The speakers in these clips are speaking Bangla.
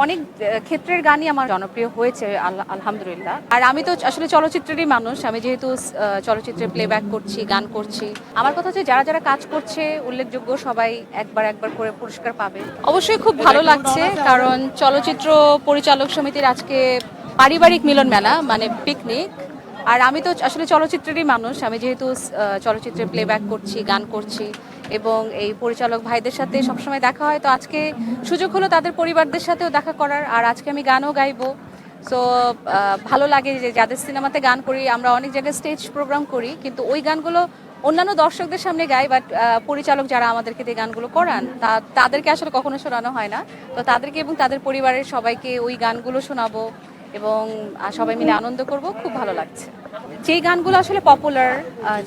অনেক ক্ষেত্রের গানই আমার জনপ্রিয় হয়েছে আলহামদুলিল্লাহ। আর আমি তো আসলে চলচ্চিত্রেরই মানুষ আমি যেহেতু চলচ্চিত্রে প্লেব্যাক করছি গান করছি। আমার কথা হচ্ছে যারা যারা কাজ করছে উল্লেখযোগ্য সবাই একবার একবার করে পুরস্কার পাবে। অবশ্যই খুব ভালো লাগছে কারণ চলচ্চিত্র পরিচালক সমিতির আজকে পারিবারিক মিলন মেলা মানে পিকনিক আর আমি তো আসলে চলচ্চিত্রেরই মানুষ আমি যেহেতু চলচ্চিত্রে প্লেব্যাক করছি গান করছি। এবং এই পরিচালক ভাইদের সাথে সবসময় দেখা হয়। তো আজকে সুযোগ হলো তাদের পরিবারদের সাথেও দেখা করার, আর আজকে আমি গানও গাইবো। সো ভালো লাগে যে যাদের সিনেমাতে গান করি, আমরা অনেক জায়গায় স্টেজ প্রোগ্রাম করি, কিন্তু ওই গানগুলো অন্যান্য দর্শকদের সামনে গাই বাট পরিচালক যারা আমাদেরকে দিয়ে গানগুলো করান, তা, তাদেরকে আসলে কখনো শোনানো হয় না। তো তাদেরকে এবং তাদের পরিবারের সবাইকে ওই গানগুলো শোনাবো। এবং সবাই মিলে আনন্দ করব, খুব ভালো লাগছে। যেই গানগুলো আসলে পপুলার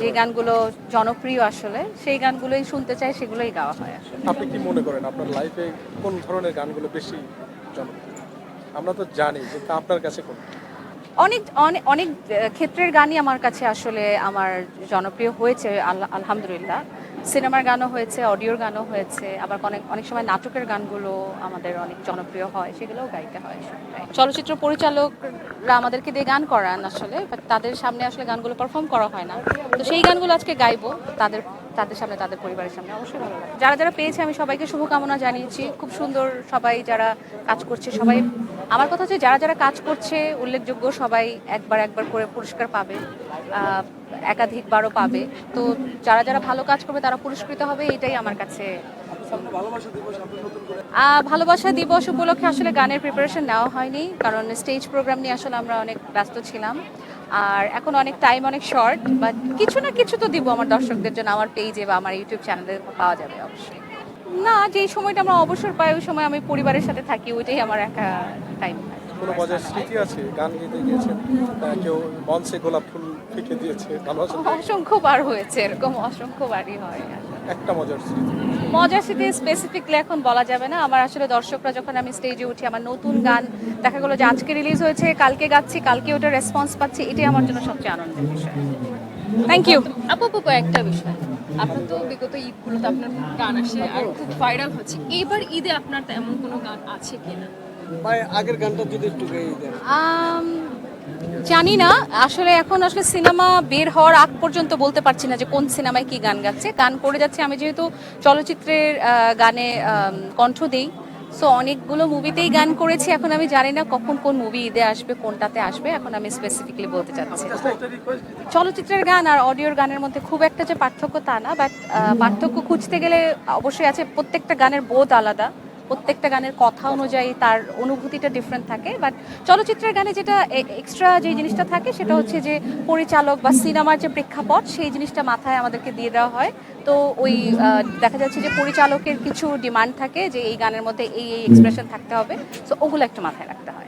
যে গানগুলো জনপ্রিয় আসলে, সেই গানগুলোই শুনতে চাই, সেগুলোই গাওয়া হয় আসলে। আপনি কি মনে করেন, আপনার লাইফে কোন ধরনের গানগুলো বেশি জনপ্রিয়? আমরা তো জানি, কিন্তু আপনার কাছে কোন অনেক অনেক অনেক ক্ষেত্রের গানই আমার কাছে আসলে আমার জনপ্রিয় হয়েছে আলহামদুলিল্লাহ। সিনেমার গানও হয়েছে, অডিওর গানও হয়েছে, আবার অনেক অনেক সময় নাটকের গানগুলো আমাদের অনেক জনপ্রিয় হয়, সেগুলোও গাইতে হয়। চলচ্চিত্র পরিচালকরা আমাদেরকে দিয়ে গান করান আসলে তাদের সামনে আসলে গানগুলো পারফর্ম করা হয় না। তো সেই গানগুলো আজকে গাইবো, তাদের তাদের সামনে, তাদের পরিবারের সামনে অবশ্যই ভালো লাগে। যারা যারা পেয়েছে, আমি সবাইকে শুভকামনা জানিয়েছি। খুব সুন্দর সবাই যারা কাজ করছে, সবাই আমার কথা হচ্ছে যারা যারা কাজ করছে, উল্লেখযোগ্য সবাই একবার একবার করে পুরস্কার পাবে একাধিকবারও পাবে। তো যারা যারা ভালো কাজ করবে তারা পুরস্কৃত হবে, এটাই আমার কাছে ভালোবাসা দিবস উপলক্ষে আসলে গানের প্রিপারেশন নেওয়া হয়নি, কারণ স্টেজ প্রোগ্রাম নিয়ে আসলে আমরা অনেক ব্যস্ত ছিলাম। আর এখন অনেক টাইম অনেক শর্ট বাট কিছু না কিছু তো দিব আমার দর্শকদের জন্য, আমার পেজে বা আমার ইউটিউব চ্যানেলে পাওয়া যাবে অবশ্যই। না যেই সময়টা আমরা অবসর পাই ওই সময় আমি পরিবারের সাথে থাকি ওইটাই আমার একটা টাইম কোনো মজার স্মৃতি আছে? গান গেতে গিয়েছেন? কেউ মঞ্চে গোলাপ ফুল ফিকে দিয়েছে? ভালোবাসা অসংখ্য বার হয়েছে এরকম অসংখ্য বারই হয়। একটা মজার স্মৃতি। মজার স্মৃতি স্পেসিফিকলি এখন বলা যাবে না। আমার আসলে দর্শকরা যখন আমি স্টেজে উঠি আমার নতুন গান দেখা গেলো যে আজকে রিলিজ হয়েছে কালকে গাচ্ছি কালকে ওটা রেসপন্স পাচ্ছি এটাই আমার জন্য সবচেয়ে আনন্দের বিষয়। থ্যাংক ইউ আপু আপু একটা বিষয়। আপনার তো বিগত ঈদগুলোতে আপনার গান আসে আর খুব ভাইরাল হচ্ছে। এবার ঈদে আপনার তেমন কোনো গান আছে কিনা? ভাই আগের গানটা যদি একটু দেন। জানি না। আসলে এখন আসলে সিনেমা বের হওয়ার আগ পর্যন্ত বলতে পারছি না যে কোন সিনেমায় কি গান গাচ্ছে। গান করে যাচ্ছে। আমি যেহেতু চলচ্চিত্রের গানে কণ্ঠ দিই। সো অনেকগুলো মুভিতেই গান করেছি। এখন আমি জানি না কখন কোন মুভি ঈদে আসবে, কোনটাতে আসবে। এখন আমি স্পেসিফিকলি বলতে চাচ্ছি। চলচ্চিত্রের গান আর অডিওর গানের মধ্যে খুব একটা যে পার্থক্য তা না বাট পার্থক্য খুঁজতে গেলে অবশ্যই আছে। প্রত্যেকটা গানের বোধ আলাদা। প্রত্যেকটা গানের কথা অনুযায়ী তার অনুভূতিটা ডিফারেন্ট থাকে। বাট চলচ্চিত্রের গানে যেটা এক্সট্রা যে জিনিসটা থাকে সেটা হচ্ছে যে পরিচালক বা সিনেমার যে প্রেক্ষাপট, সেই জিনিসটা মাথায় আমাদেরকে দিয়ে দেওয়া হয়। তো ওই দেখা যাচ্ছে যে পরিচালকের কিছু ডিমান্ড থাকে যে এই গানের মধ্যে এই এই এক্সপ্রেশন থাকতে হবে। সো ওগুলো একটু মাথায় রাখতে হয়।